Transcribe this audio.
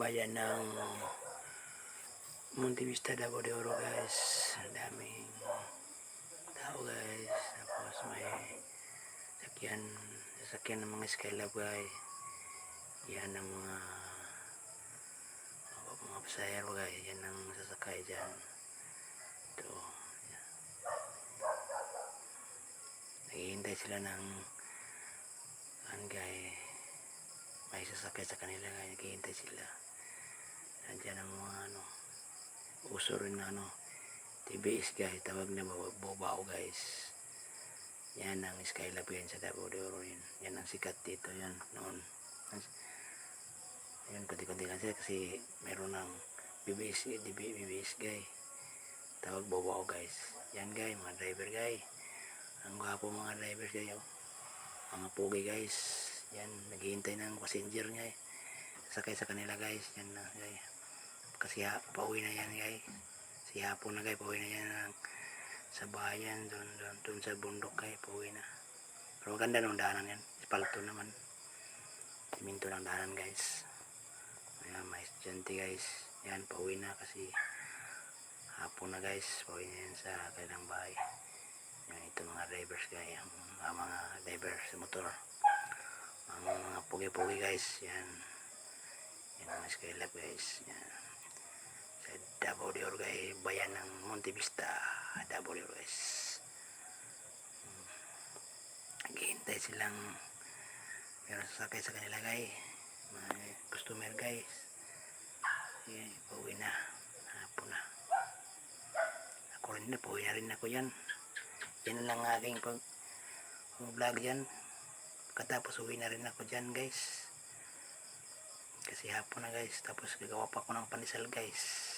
bayan ng Monte Vista, Davao de Oro guys. Ang daming tao guys. Tapos may sakyan, sakyan ng mga skylab guys. Yan ang mga mga pasahero guys. Yan ang sasakay dyan. Ito. Naghihintay sila ng an guys may sasakay sa kanila nga naghihintay sila uso rin na ano TBS guys tawag na bo- bobao guys. Yan ang skylab yan sa Davao de Oro yun. Yan ang sikat dito yan noon. Yun kunti-kunti lang sila kasi meron ng BBS DB BBS guys tawag bobao guys. Yan guys mga driver guys ang gwapo mga drivers guys oh. mga pogi guys. Yan naghihintay ng passenger niya eh. sakay sa kanila guys. Yan na guys kasi pauwi na yan guys si hapon na guys pauwi na yan ng, sa bayan doon, doon, doon sa bundok guys pauwi na. Pero maganda nung daanan yan. Espalto naman. Siminto ng daanan guys. Ayan may estudyante guys. Yan pauwi na kasi hapon na guys. Pauwi na yan sa kanilang bahay. Yan ito mga drivers guys. Ang, ang mga drivers motor. Ang mga pugi-pugi guys. Yan yan ang skylab guys. Yan Oro guys bayan ng Monte Vista Davao de Oro guys Hmm. naghihintay silang meron sasakay sa kanila guys mga customer guys yan pauwi na hapon na ako rin na pauwi na rin ako yan yan lang ang aking pag vlog yan katapos uwi na rin ako dyan guys. Kasi hapon na guys tapos gagawa pa ako ng panisal guys